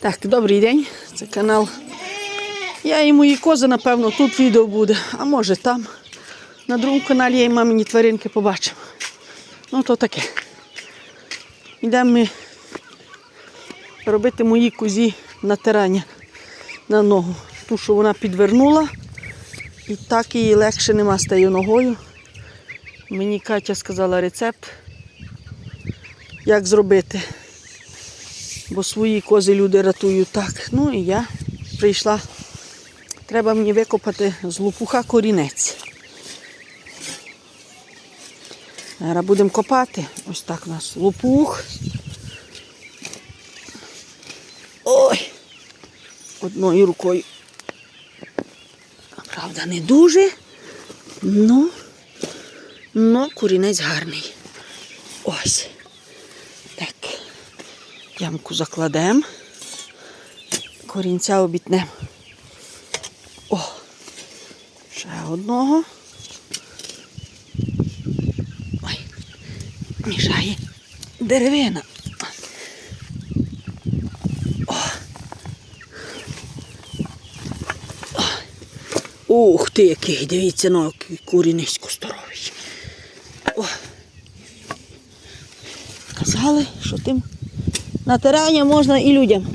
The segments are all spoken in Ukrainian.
Так, добрий день. Це канал. Я і мої кози, напевно, тут відео буде, а може там. На другому каналі я і мамині тваринки побачимо. Ну, то таке. Йдемо ми робити мої козі натирання на ногу. Ту, що вона підвернула, і так її легше нема з тією ногою. Мені Катя сказала рецепт, як зробити. Бо свої кози люди рятують так. Ну і я прийшла. Треба мені викопати з лопуха корінець. Зараз будемо копати. Ось так у нас лопух. Ой! Одною рукою. Правда, не дуже. Ну, ну, корінець гарний. Ось. Ямку закладемо. Корінця обітнемо. О! Ще одного. Ой, мішає деревина. О. О. Ух ти, який, дивіться, ну, який курінисько здоровий. Казали, що тим натирання можна і людям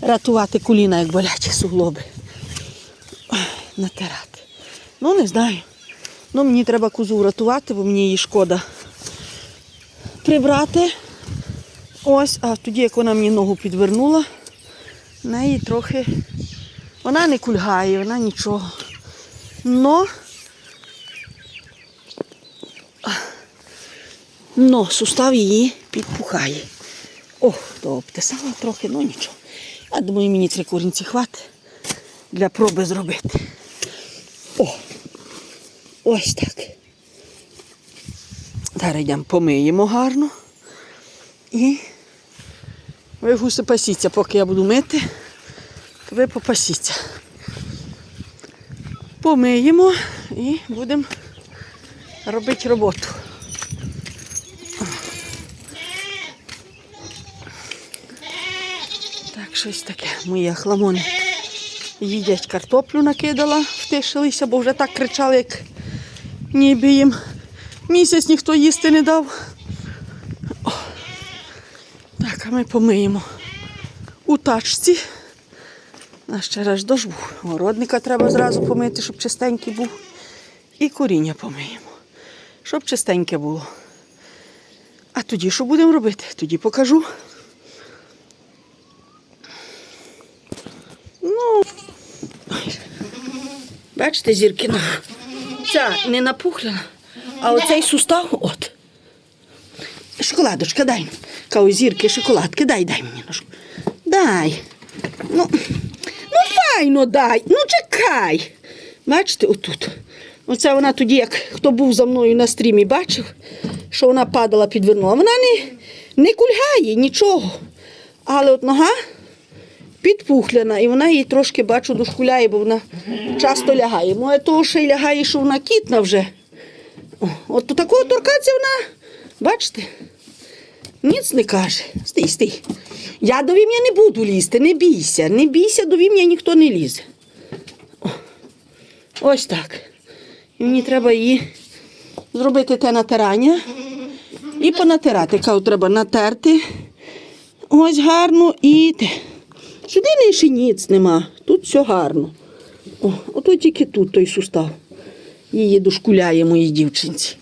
рятувати коліна, як болять суглоби. Ой, Натирати. Ну, не знаю. Ну, мені треба козу врятувати, бо мені її шкода прибрати. Ось, а тоді, як вона мені ногу підвернула, в неї трохи. Вона не кульгає, вона нічого. Но Но сустав її підпухає. О, то обтисала трохи, ну нічого. Я думаю, мені три корінці хватить для проби зробити. О! Ось так. Зараз йдемо помиємо гарно. І ви гуси пасіться, поки я буду мити, то ви попасіться. Помиємо і будемо робити роботу. Так, щось таке. Мої хламони їдять картоплю накидала, втишилися, бо вже так кричали, як ніби їм місяць ніхто їсти не дав. О. Так, а ми помиємо у тачці. На ще раз дощ був. Городника треба зразу помити, щоб чистенький був. І коріння помиємо, щоб чистеньке було. А тоді що будемо робити? Тоді покажу. Ну, бачите, зіркина. Ця не напухлена, а оцей сустав от. Шоколадочка, дай. Кау зірки, шоколадки, дай, дай мені. Дай. Ну, ну файно дай. Ну чекай. Бачите, отут. Оце вона тоді, як хто був за мною на стрімі, бачив, що вона падала, підвернула. Вона не, не кульгає нічого. Але от нога підпухляна, і вона її трошки бачу дошкуляє, бо вона часто лягає. Моє того ще й лягає, що вона кітна вже. О, от такого торкаться вона, бачите, ніц не каже. Стій, стій. Я до вім'я не буду лізти, не бійся, не бійся, до вім'я ніхто не лізе. О, ось так. І мені треба її зробити те натирання і понатирати. Кажу, треба натерти. Ось гарно і те. Сюди не ще ніц нема. Тут все гарно. О, ото тільки тут той сустав. Її дошкуляє моїй дівчинці.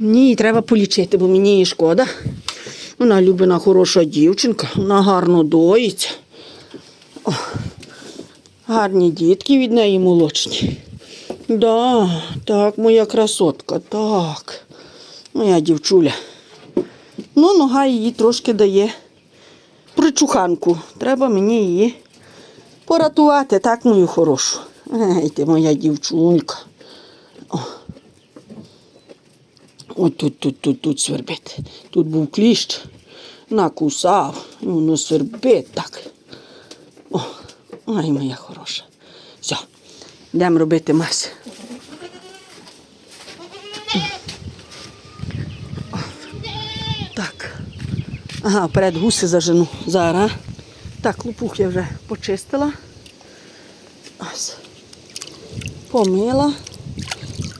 Її треба полічити, бо мені її шкода. Вона любина хороша дівчинка, вона гарно доїться. О, гарні дітки від неї молочні. Да, так, моя красотка, так. Моя дівчуля. Ну, нога її трошки дає причуханку. Треба мені її поратувати, так, мою хорошу. Ей, ти моя дівчунка. О. От тут, тут, тут, тут свербить. Тут був кліщ, накусав, воно свербить так. О, ай, моя хороша. Все, йдемо робити мазь. Так. Ага, вперед гуси зажену. Зараз. Так, лупух я вже почистила. Помила.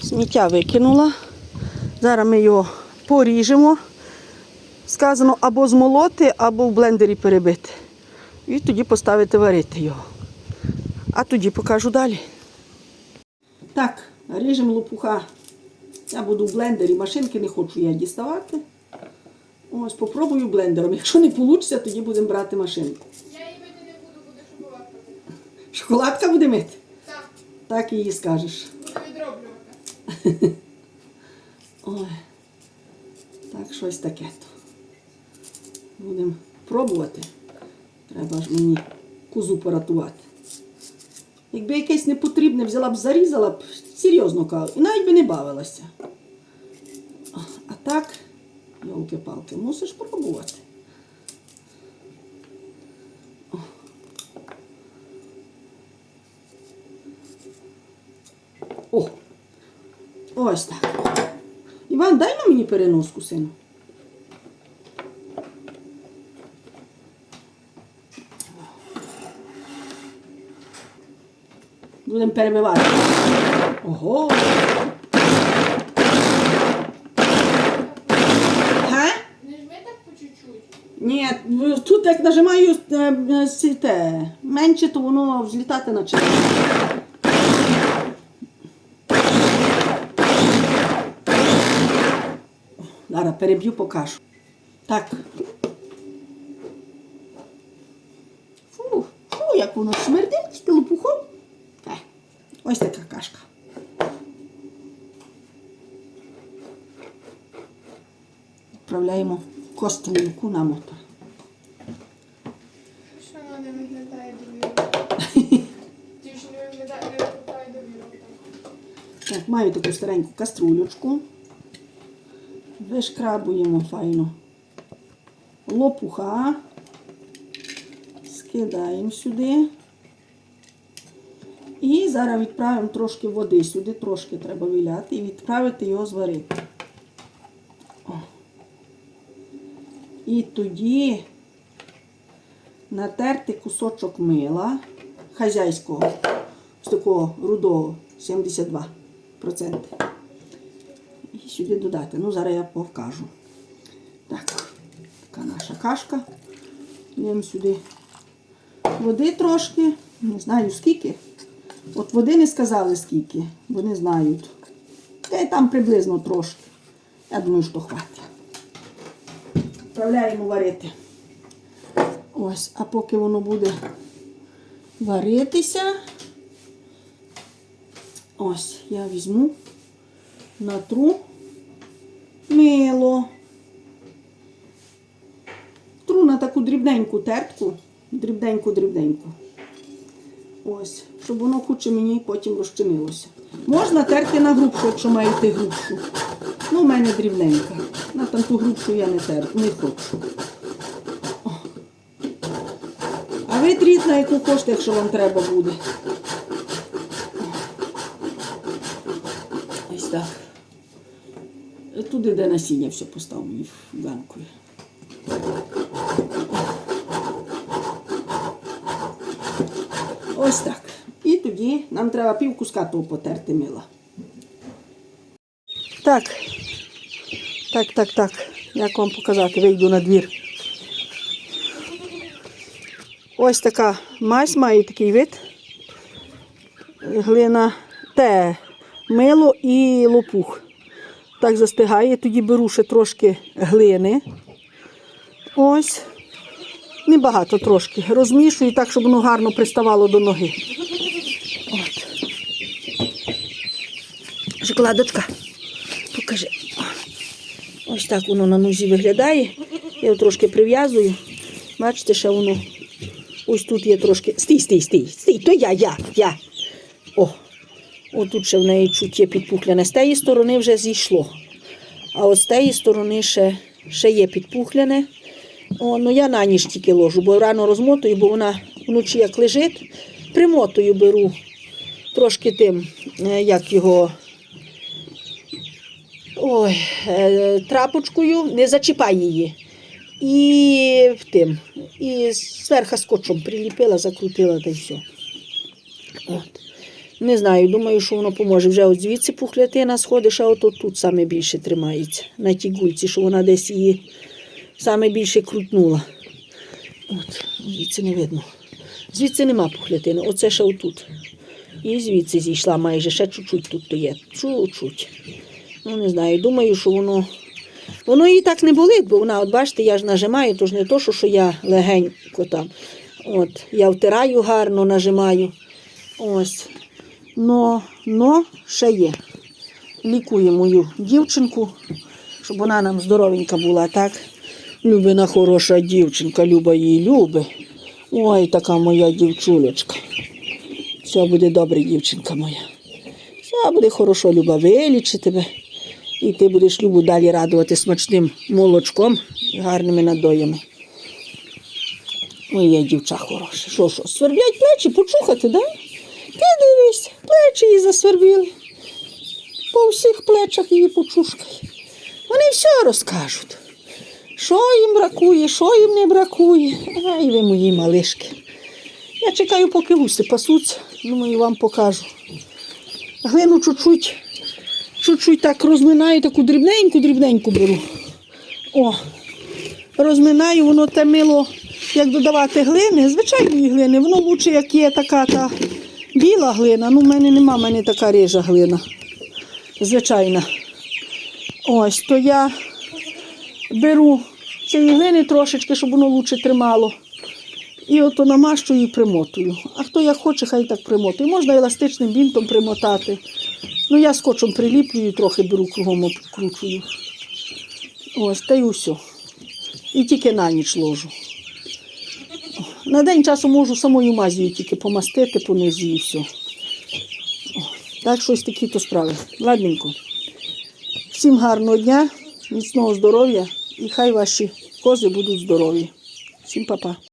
Сміття викинула. Зараз ми його поріжемо. Сказано або змолоти, або в блендері перебити. І тоді поставити варити його. А тоді покажу далі. Так, ріжемо лопуха. Я буду в блендері, машинки не хочу я діставати. Ось, попробую блендером. Якщо не вийде, тоді будемо брати машинку. Я її мити не буду, буде шоколадка. Шоколадка буде мити? Так, Так її скажеш. буду відроблювати. Ой. Так, щось таке то. Будемо пробувати. Треба ж мені козу поратувати. Якби якесь непотрібне взяла б, зарізала б, серйозно кажу, і навіть би не бавилася. А так, йолки-палки, мусиш пробувати. О. О! Ось так. Іван, дай на мені переноску, сину. Будемо перебивати. Ого. Га? Не жми так по чуть-чуть. Ні, в- тут як нажимаю е, е, те, менше, то воно взлітати починає. Зараз переб'ю, покажу. Так. Фу, фу, як воно смердить з лопухом. Е, ось така кашка. Відправляємо в на мотор. Що вона не виглядає довіро? Ти ж не виглядає, не виглядає довіро. Так, маю таку стареньку каструлечку. Вишкрабуємо файно лопуха. Скидаємо сюди. І зараз відправимо трошки води сюди, трошки треба виляти і відправити його зварити. О. І тоді натерти кусочок мила хазяйського, з такого рудого 72%. І сюди додати. Ну, зараз я покажу. Так, така наша кашка. Даємо сюди води трошки. Не знаю скільки. От води не сказали скільки, бо не знають. Та й там приблизно трошки. Я думаю, що хватить. Вправляємо варити. Ось, а поки воно буде варитися, ось я візьму, натру мило. Тру на таку дрібненьку тертку, дрібненьку-дрібненьку. Ось, щоб воно хоче мені потім розчинилося. Можна терти на грубшу, якщо маєте грубшу. Ну, у мене дрібненька. На там ту грубшу я не тер, не хочу. А ви тріть на яку хочете, якщо вам треба буде. Ось так. Туди, де насіння все постав мені в банку. Ось так. І тоді нам треба пів куска того потерти мила. Так. Так, так, так. Як вам показати? Вийду на двір. Ось така мазь має такий вид. Глина те мило і лопух. Так застигає, тоді беру ще трошки глини. Ось. Небагато трошки. Розмішую так, щоб воно гарно приставало до ноги. От. Шоколадочка. Покажи. Ось так воно на нозі виглядає. Я його трошки прив'язую. Бачите, ще воно. Ось тут є трошки. Стій, стій, стій, стій, то я, я, я. О, отут ще в неї чуть є підпухляне. З тієї сторони вже зійшло. А от з тієї сторони ще, ще є підпухляне. О, ну я на ніж тільки ложу, бо рано розмотую, бо вона вночі як лежить. Примотую беру трошки тим, е, як його. Ой, е, трапочкою, не зачіпай її. і тим. І зверху скотчем приліпила, закрутила та й все. От. Не знаю, думаю, що воно поможе. Вже от звідси пухлятина сходиш, а от тут саме більше тримається. На тій гульці, що вона десь її саме більше крутнула. От, звідси не видно. Звідси нема пухлятини, оце ще отут. І звідси зійшла майже, ще чуть-чуть тут то є. Чуть-чуть. Ну, не знаю, думаю, що воно. Воно їй так не болить, бо вона, от бачите, я ж нажимаю, то ж не то, що, що я легенько там. От, я втираю гарно, нажимаю. Ось. Но, но ще є. Лікую мою дівчинку, щоб вона нам здоровенька була, так? Любина хороша дівчинка, Люба її любить. Ой, така моя дівчулечка. Все буде добре, дівчинка моя. Все буде хорошо, Люба, вилічить тебе. І ти будеш Любу далі радувати смачним молочком і гарними надоями. Моя дівча хороша. Що, що, сверблять плечі, почухати, да? Ти дивись, плечі її засвербіли. По всіх плечах її почушкай. Вони все розкажуть. Що їм бракує, що їм не бракує. Ай, ви мої малишки. Я чекаю, поки гуси пасуться. Думаю, вам покажу. Глину чуть-чуть, чуть-чуть так розминаю, таку дрібненьку, дрібненьку беру. О, розминаю, воно те мило, як додавати глини, звичайної глини, воно лучше, як є така та біла глина. Ну, в мене нема, в мене така рижа глина. Звичайна. Ось, то я беру цієї глини трошечки, щоб воно лучше тримало. І ото намащую і примотую. А хто як хоче, хай так примотує. Можна еластичним бінтом примотати. Ну, я скотчем приліплюю, трохи беру кругом обкручую. Ось, та й усе. І тільки на ніч ложу. На день часу можу самою мазію тільки помастити по нозі і все. Так, щось такі то справи. Ладненько. Всім гарного дня, міцного здоров'я і хай ваші кози будуть здорові. Всім па-па.